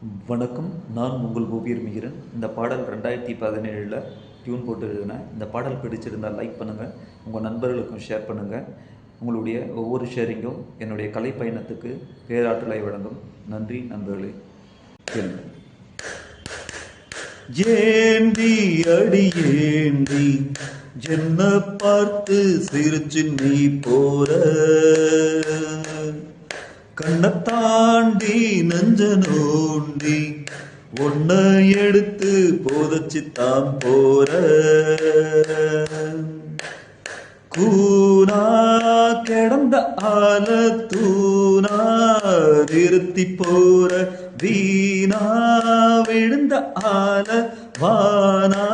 வணக்கம் நான் உங்கள் ஓவியர் மிகிரன். இந்த பாடல் ரெண்டாயிரத்தி பதினேழில் டியூன் போட்டு எழுதினேன் இந்த பாடல் பிடிச்சிருந்தால் லைக் பண்ணுங்கள் உங்கள் நண்பர்களுக்கும் ஷேர் பண்ணுங்கள் உங்களுடைய ஒவ்வொரு ஷேரிங்கும் என்னுடைய கலை பயணத்துக்கு பேராற்றலை வழங்கும். நன்றி நண்பர்களே. கேளுங்க. ஏந்தி அடி ஏந்தி ஜென்ன பார்த்து சிரிச்சு நீ போற. கண்ணத்தாண்டி தாண்டி நெஞ்ச நோண்டி ஒன்ன எடுத்து போதச்சித்தாம் போற. கூனா கிடந்த ஆல தூணா நிறுத்தி போற. வீணா விழுந்த ஆல வானா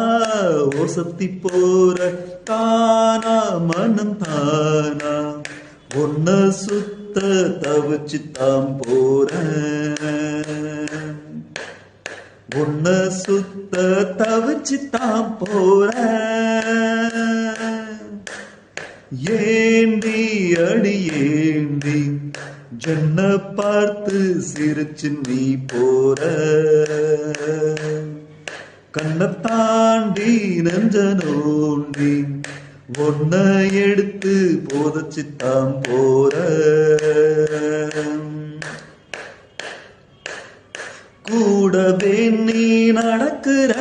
ஒசத்தி போற. தானா மனம் தானா ஒன்ன சுத்த தவிச்சு தாம் போற. உன்ன சுத்த தவிச்சு தான் போற. ஏண்டி அடி ஏண்டி ஜன்ன பார்த்து சிரிச்சு நீ போற. கண்ணை தாண்டி நெஞ்ச நோண்டி ஒன்ன எடுத்து போதச்சு தான் போற கூடவே நீ நடக்கிற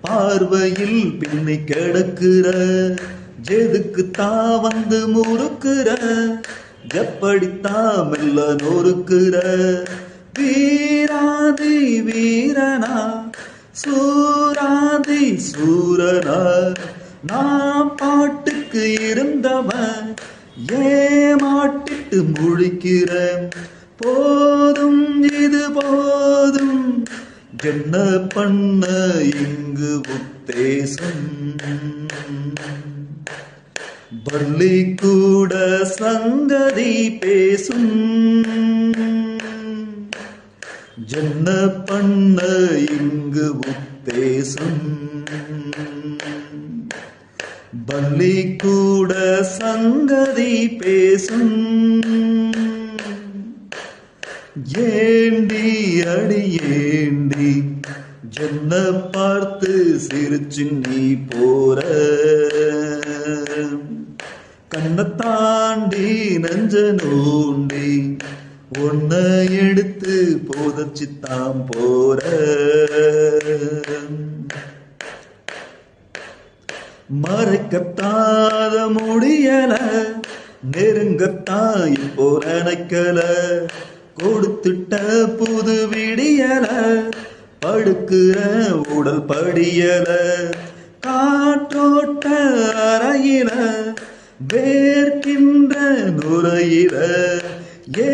பார்வையில் பின்னை கிடக்கிற ஜெதுக்கு தா வந்து முறுக்குற எப்படித்தான் மெல்ல நொறுக்குற. வீராதி வீரனா சூராதி சூரனா. நான் பாட்டுக்கு இருந்தவன் ஏமாட்டிட்டு முழிக்கிறேன். போதும் இது போதும். என்ன பண்ண இங்கு உத்தேசம்? பள்ளி கூட சங்கதி பேசும். என்ன பண்ண இங்கு உத்தேசம்? பள்ளி கூட சங்கதி பேசும். ஏண்டி அடி ஏண்டி ஜன்ன பார்த்து சிரிச்சு நீ போற? கண்ணை தாண்டி நெஞ்ச நோண்டி ஒன்ன எடுத்து போதச்சித்தான் போற. மறைக்கத்தாத முடியல நெருங்கத்தாய் இப்போ நினைக்கல கொடுத்துட்ட புது விடியல படுக்கிற உடல் படியல. காற்றோட்ட அறையில வேர்க்கின்ற நுரையில ஏ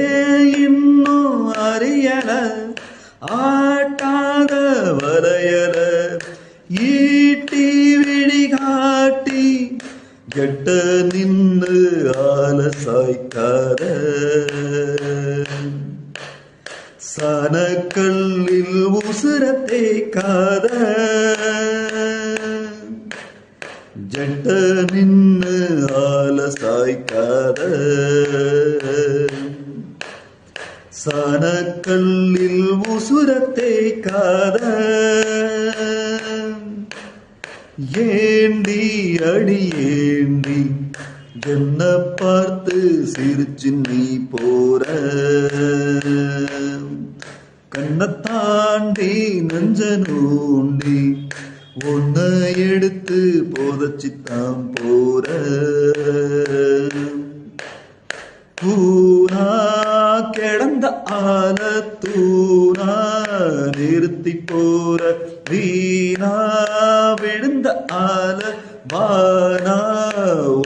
இன்னும் அறியல. ஆட்டாத வரையல சனக்கல்லில் உசுரத்தை காத. ஜட்ட நின்னு ஆல சாய்க்காத சனக்கல்லில் உசுரத்தை காத. ஏண்டி அடி ஏண்டி என்ன பார்த்து சிரிச்சு நீ போற. கண்ணத்தாண்டி நெஞ்ச நோண்டி ஒன்ன எடுத்து போதச்சித்தாம் போற. பூனா கிடந்த ஆல தூணா நிறுத்தி போற. வீணா விழுந்த ஆல வானா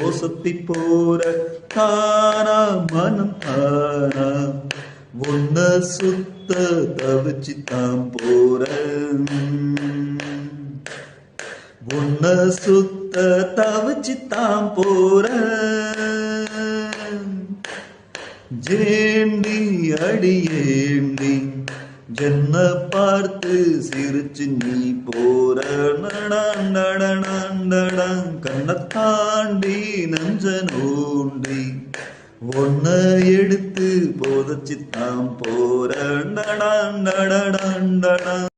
ஓசத்தி போற. தானா மனம் தானா உன்ன சுத்த தவிச்சு தான் போற உன்ன சுத்த தவிச்சு தான் போற ஜேண்டி அடியேண்டி ஏண்டி பார்த்து சிரிச்சு நீ போற. நடன கண்ணத்தாண்டி நஞ்ச நோண்டி. ஒன்ன எடுத்து போதச்சித்தான் போற.